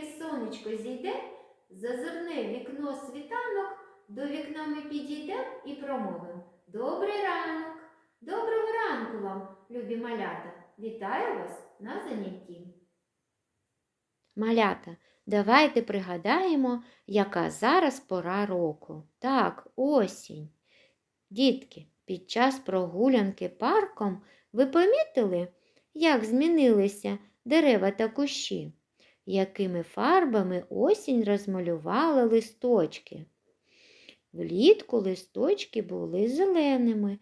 тільки сонечко зійде, зазирне вікно світанок, до вікна ми підійдемо і промовимо Добрий ранок! Доброго ранку вам, любі малята! Вітаю вас на занятті! Малята, давайте пригадаємо, яка зараз пора року. Так, осінь. Дітки, під час прогулянки парком ви помітили, як змінилися дерева та кущі, якими фарбами осінь розмалювала листочки. Влітку листочки були зеленими,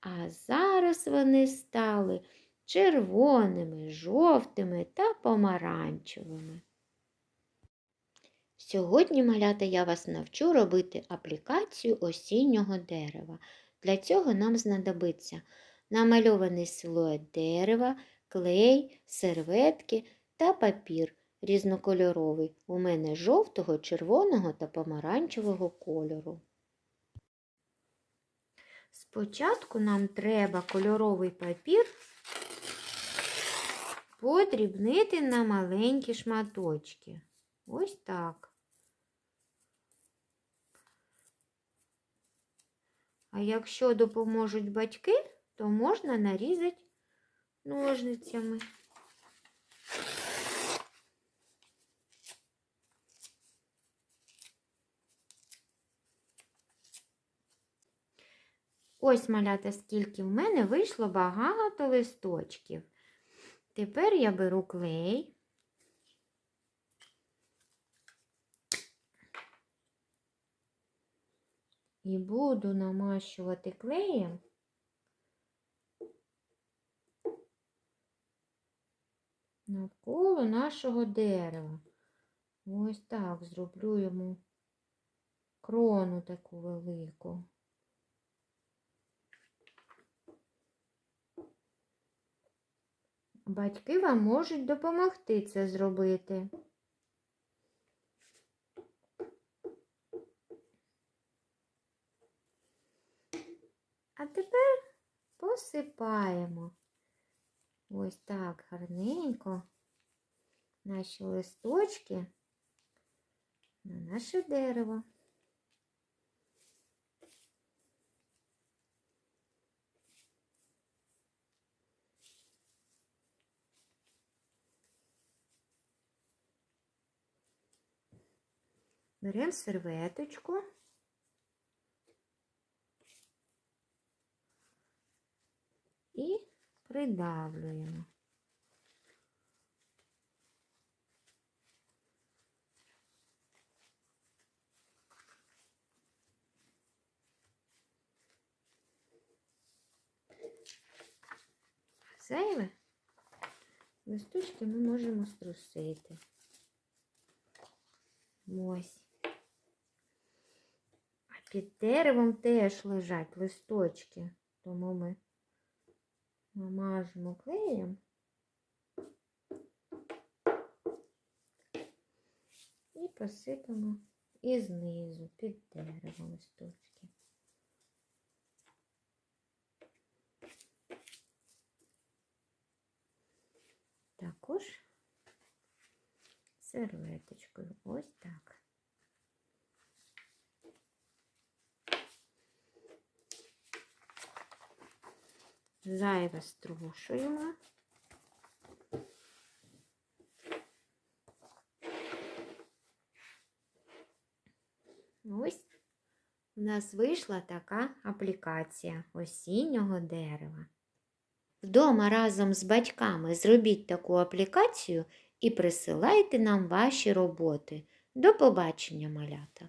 а зараз вони стали червоними, жовтими та помаранчевими. Сьогодні, малята, я вас навчу робити аплікацію осіннього дерева. Для цього нам знадобиться намальований силует дерева, клей, серветки та папір різнокольоровий. У мене жовтого, червоного та помаранчевого кольору. Спочатку нам треба кольоровий папір подрібнити на маленькі шматочки. Ось так. А якщо допоможуть батьки, то можна нарізати ножницями. Ось малята, скільки в мене вийшло багато листочків. Тепер я беру клей. І буду намащувати клеєм навколо нашого дерева. Ось так зроблю йому крону таку велику. Батьки вам можуть допомогти це зробити. А тепер посипаємо ось так гарненько наші листочки на наше дерево. Беремо серветочку. І придавлюємо. Зайве листочки ми можемо струсити. Ось. Під деревом теж лежать листочки, тому ми намажемо клеєм і посипемо і знизу під деревом листочки. Також серветочкою. Ось так. Зайве струшуємо. Ось у нас вийшла така аплікація осіннього дерева. Вдома разом з батьками зробіть таку аплікацію і присилайте нам ваші роботи. До побачення, малята!